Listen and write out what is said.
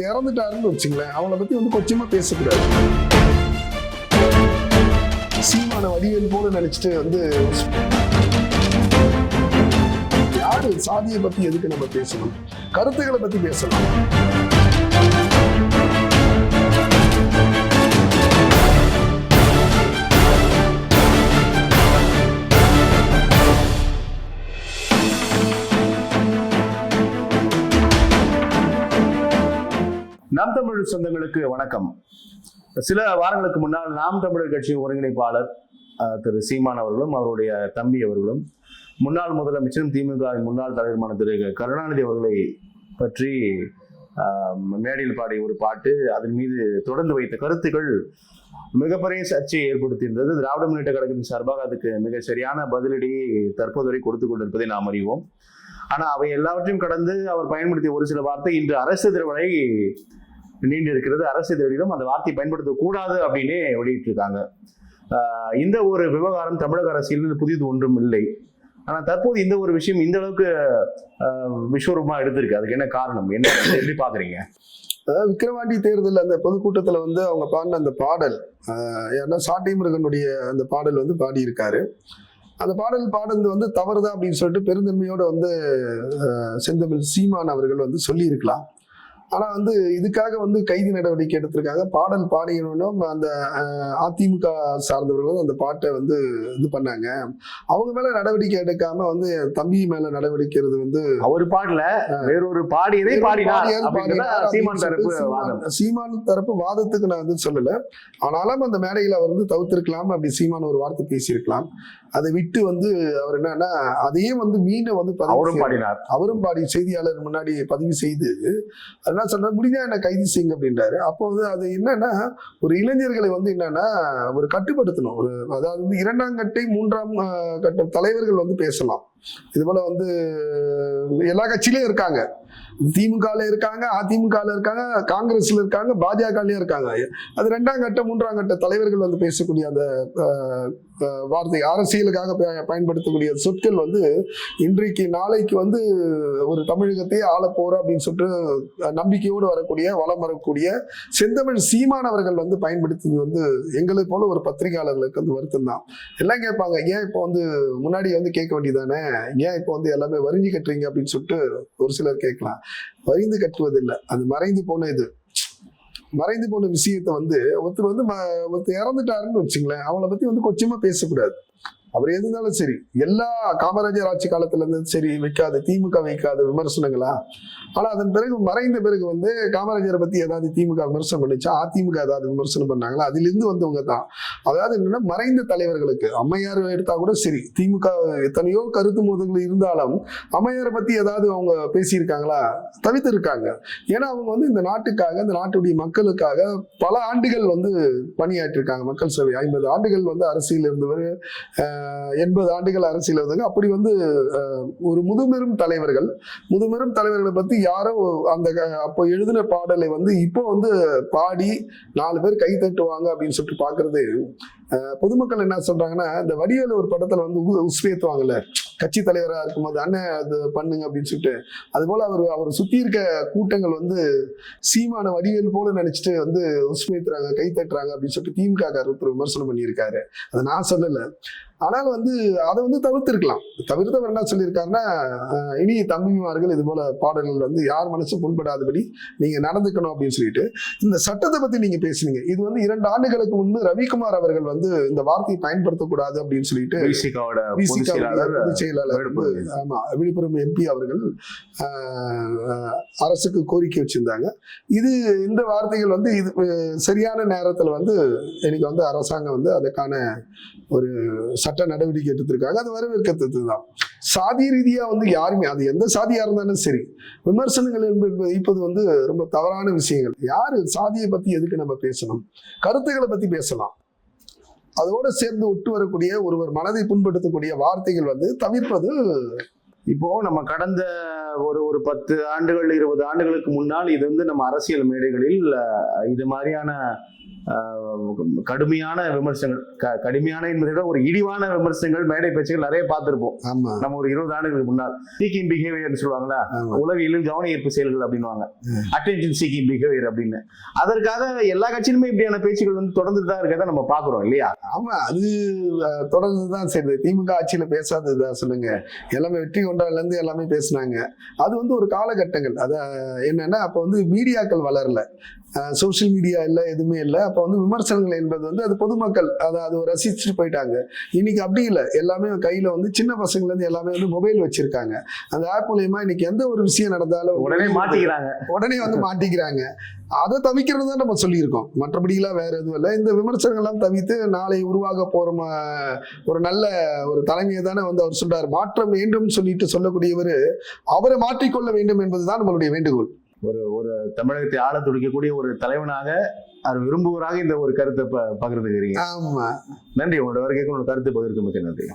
ஒருத்தர் இறந்துட்டாருன்னு வச்சுங்களேன். அவங்கள பத்தி வந்து கொச்சமா பேசக்கூடாது. சீமான வடிவேல் போல நினைச்சிட்டு வந்து யாரு சாதியை பத்தி எதுக்கு நம்ம பேசணும்? கருத்துக்களை பத்தி பேசலாம். நாம் தமிழ் சொந்தங்களுக்கு வணக்கம். சில வாரங்களுக்கு முன்னால் நாம் தமிழர் கட்சி ஒருங்கிணைப்பாளர் திரு சீமான் அவர்களும் அவருடைய தம்பி அவர்களும் முன்னாள் முதலமைச்சரும் திமுக முன்னாள் தலைவருமான திரு கருணாநிதி அவர்களை பற்றி மேடையில் பாடிய ஒரு பாட்டு அதன் மீது தொடர்ந்து வைத்த கருத்துக்கள் மிகப்பெரிய சர்ச்சையை ஏற்படுத்தியிருந்தது. திராவிட முன்னேற்ற கழகத்தின் சார்பாக அதுக்கு மிக சரியான பதிலடி தற்போது வரை கொடுத்து கொண்டிருப்பதை நாம் அறிவோம். ஆனால் அவை எல்லாவற்றையும் கடந்து அவர் பயன்படுத்திய ஒரு சில வார்த்தை இன்று அரசு திருவரை நீண்டு இருக்கிறது அரசு இதழிலும் அந்த வார்த்தை பயன்படுத்தக்கூடாது அப்படின்னே வெளியிட்டிருக்காங்க. இருக்காங்க இந்த ஒரு விவகாரம் தமிழக அரசியலில் புதிது ஒன்றும் இல்லை. ஆனா தற்போது இந்த ஒரு விஷயம் இந்த அளவுக்கு ஆஹ் விஸ்வரூபமா எடுத்திருக்கு. அதுக்கு என்ன காரணம்? என்ன எப்படி பாக்குறீங்க அதாவது விக்ரவாண்டி தேர்தல் அந்த பொதுக்கூட்டத்தில் வந்து அவங்க பாடின அந்த பாடல் ஏன்னா சாட்டி முருகனுடைய அந்த பாடல் வந்து பாடியிருக்காரு. அந்த பாடல் பாடுறது வந்து தவறுதான் அப்படின்னு சொல்லிட்டு பெருந்தன்மையோட வந்து செந்தமிழ் சீமான் அவர்கள் வந்து சொல்லியிருக்கலாம். ஆனா வந்து இதுக்காக வந்து கைது நடவடிக்கை எடுத்திருக்காங்க. பாடல் பாடியனும் அந்த அதிமுக சார்ந்தவர்களும் அந்த பாட்டை வந்து இது பண்ணாங்க. அவங்க மேல நடவடிக்கை எடுக்காம வந்து தம்பி மேல நடவடிக்கை வந்து அவர் பாடல வேறொரு பாடியதை சீமான் தரப்பு சீமான் தரப்பு வாதத்துக்கு நான் வந்து சொல்லல. ஆனாலும் அந்த மேடையில் அவர் வந்து தவிர்த்திருக்கலாம் அப்படி சீமான் ஒரு வார்த்தை பேசியிருக்கலாம். அதை விட்டு வந்து அவர் என்னன்னா அதையும் வந்து மீண்டும் வந்து அவரும். பாடினார். அவரும் பாடி செய்தியாளர் முன்னாடி பதிவு செய்து அது என்ன சொல்ற முடிஞ்சா என்ன கைது செய்யுங்க அப்படின்றாரு. அப்போ வந்து அது என்னன்னா ஒரு இளைஞர்களை வந்து என்னன்னா ஒரு கட்டுப்படுத்தணும். ஒரு அதாவது இரண்டாம் கட்டை மூன்றாம் கட்ட தலைவர்கள் வந்து பேசலாம். இது போல வந்து எல்லா கட்சியிலும் இருக்காங்க. திமுகல இருக்காங்க அதிமுகல இருக்காங்க காங்கிரஸ்ல இருக்காங்க பாஜகலயும் இருக்காங்க. அது ரெண்டாம் கட்ட மூன்றாம் கட்ட தலைவர்கள் வந்து பேசக்கூடிய அந்த வார்த்தை அரசியலுக்காக ப- பயன்படுத்தக்கூடிய சொற்கள் வந்து இன்றைக்கு நாளைக்கு வந்து ஒரு தமிழகத்தையே ஆள போறோம் அப்படின்னு சொல்லிட்டு நம்பிக்கையோடு வரக்கூடிய வளம் வரக்கூடிய செந்தமிழ் சீமானவர்கள் வந்து பயன்படுத்தி வந்து எங்களை போல ஒரு பத்திரிகையாளர்களுக்கு வந்து வருத்தம் தான். எல்லாம் கேட்பாங்க ஏன் இப்போ வந்து முன்னாடி வந்து கேட்க வேண்டியதானே ஏன் இப்போ வந்து எல்லாமே வரிஞ்சு கட்டுறீங்க அப்படின்னு சொல்லிட்டு ஒரு சிலர் கேட்கலாம். வரிந்து கட்டுவதில்லை. அது மறைந்து போன இது. மறைந்து போன விஷயத்த வந்து ஒருத்தர் வந்து ஒருத்தர் இறந்துட்டாருன்னு வச்சுங்களேன். அவங்கள பத்தி வந்து கொச்சமா பேசக்கூடாது. அவர் எது இருந்தாலும் சரி எல்லா காமராஜர் ஆட்சி காலத்துல இருந்து சரி வைக்காத திமுக வைக்காத விமர்சனங்களா? ஆனா அதன் பிறகு மறைந்த பிறகு வந்து காமராஜரை பத்தி ஏதாவது திமுக விமர்சனம் பண்ணிச்சா அதிமுக ஏதாவது விமர்சனம் பண்ணாங்களா? அதிலிருந்து வந்தவங்க தான். அதாவது என்னன்னா மறைந்த தலைவர்களுக்கு அம்மையார் எடுத்தா கூட சரி திமுக எத்தனையோ கருத்து மோதல்கள் இருந்தாலும் அம்மையாரை பத்தி ஏதாவது அவங்க பேசியிருக்காங்களா? தவிர்த்திருக்காங்க. ஏன்னா அவங்க வந்து இந்த நாட்டுக்காக இந்த நாட்டுடைய மக்களுக்காக பல ஆண்டுகள் வந்து பணியாற்றிருக்காங்க மக்கள் சேவை. ஐம்பது ஆண்டுகள் வந்து அரசியல் இருந்தவர் எண்பது ஆண்டுகள் அரசியல் வந்தாங்க அப்படி வந்து ஒரு முதுபெரும் தலைவர்கள் முதுபெரும் தலைவர்களை பத்தி யாரோ அந்த க- அப்போ எழுதின பாடலை வந்து இப்போ வந்து பாடி நாலு பேர் கை தட்டுவாங்க அப்படின்னு சொல்லிட்டு பாக்குறது பொதுமக்கள் என்ன சொல்றாங்கன்னா இந்த வடிவேலு ஒரு படத்துல வந்து உ- உஸ்வேத்துவாங்கல்ல கட்சி தலைவராக இருக்கும்போது அண்ணன் அது பண்ணுங்க அப்படின்னு சொல்லிட்டு. அது போல அவர் அவர் சுத்தி இருக்க கூட்டங்கள் வந்து சீமான வடிவேல் போல நினைச்சிட்டு வந்து உஸ்மேத்துறாங்க கை தட்டுறாங்க அப்படின்னு சொல்லிட்டு திமுக ஒருத்தர் விமர்சனம் பண்ணியிருக்காரு. அதை நான் சொல்லலை. ஆனால் வந்து அதை வந்து தவிர்த்திருக்கலாம். தவிர்த்தவர் என்ன சொல்லியிருக்காருன்னா இனி தம்பிமார்கள் இது போல பாடல்கள் வந்து யார் மனசு புண்படாதபடி நீங்க நடந்துக்கணும் அப்படின்னு சொல்லிட்டு இந்த சட்டத்தை பத்தி நீங்க பேசுனீங்க. இது வந்து இரண்டு ஆண்டுகளுக்கு முன்பு ரவிக்குமார் அவர்கள் வந்து இந்த வார்த்தையை பயன்படுத்தக்கூடாது அப்படின்னு சொல்லிட்டு பொதுச் செயலாளர். ஆமா விழுப்புரம் எம்பி அவர்கள் அரசுக்கு கோரிக்கை வச்சிருந்தாங்க. இது இந்த வார்த்தைகள் வந்து இது சரியான நேரத்துல வந்து எனக்கு வந்து அரசாங்கம் வந்து அதுக்கான ஒரு சட்ட நடவடிக்கை எடுத்திருக்காங்க. அது வரவேற்கத்தது தான். சாதி ரீதியா வந்து யாருமே அது எந்த சாதியா இருந்தாலும் சரி விமர்சனங்கள் என்பது வைப்பது வந்து ரொம்ப தவறான விஷயங்கள். யாரு சாதியை பத்தி எதுக்கு நம்ம பேசணும்? கருத்துக்களை பத்தி பேசலாம். அதோட சேர்ந்து ஒட்டு வரக்கூடிய ஒருவர் மனதை புண்படுத்தக்கூடிய வார்த்தைகள் வந்து தவிர்ப்பது இப்போ நம்ம கடந்த ஒரு ஒரு பத்து ஆண்டுகள் இருபது ஆண்டுகளுக்கு முன்னால் இது வந்து நம்ம அரசியல் மேடைகளில் இது மாதிரியான கடுமையான விமர்சனங்கள் கடுமையான என்பதை விட ஒரு இழிவான விமர்சனங்கள் மேடை பேச்சுகள் நிறைய பார்த்திருப்போம். நம்ம ஒரு இருபது ஆண்டுகளுக்கு முன்னால். சீக்கிங் பிஹேவியர் சொல்லுவாங்களா ஆமா. உளவியலில் கவன ஈர்ப்பு செயல்கள் அப்படின்னுவாங்க. ம். அட்டென்ஷன் சீக்கிங் பிஹேவியர் அப்படின்னு. அதற்காக எல்லா கட்சியிலுமே இப்படியான பேச்சுகள் வந்து தொடர்ந்து தான் இருக்கிறத நம்ம பாக்குறோம் இல்லையா? ஆமா அது தொடர்ந்து தான் சரி திமுக ஆட்சியில பேசாததா சொல்லுங்க. எல்லாமே வெற்றி கொண்டாடுல இருந்து எல்லாமே பேசுனாங்க. அது வந்து ஒரு காலகட்டங்கள். அத என்னன்னா அப்ப வந்து மீடியாக்கள் வளரல. சோஷியல் மீடியா இல்லை எதுவுமே இல்லை. அப்போ வந்து விமர்சனங்கள் என்பது வந்து அது பொதுமக்கள் அதை அது ரசிச்சுட்டு போயிட்டாங்க. இன்னைக்கு அப்படி இல்லை. எல்லாமே கையில வந்து சின்ன பசங்கள்ல இருந்து எல்லாமே வந்து மொபைல் வச்சிருக்காங்க. அந்த ஆப் மூலியமா இன்னைக்கு எந்த ஒரு விஷயம் நடந்தாலும் உடனே மாத்திக்கிறாங்க. உடனே வந்து மாட்டிக்கிறாங்க அதை தவிக்கிறது தான் நம்ம சொல்லியிருக்கோம். மற்றபடிலாம் வேற எதுவும் இல்லை. இந்த விமர்சனங்கள்லாம் தவிர்த்து நாளை உருவாக ம- ஒரு நல்ல ஒரு தலைமையை தானே வந்து அவர் சொல்றாரு. மாற்றம் வேண்டும் சொல்லிட்டு சொல்லக்கூடியவர் அவரை மாற்றிக்கொள்ள வேண்டும் என்பதுதான் நம்மளுடைய வேண்டுகோள். தமிழகத்தை ஆள துடிக்கக்கூடிய ஒரு தலைவனாக அவர் விரும்புவராக இந்த ஒரு கருத்தை ப- பகிர்ந்துக்கிறீங்க. ஆமா. நன்றி. உங்களோட உங்களோட கருத்து பகிர்ந்து மிக்க நன்றி.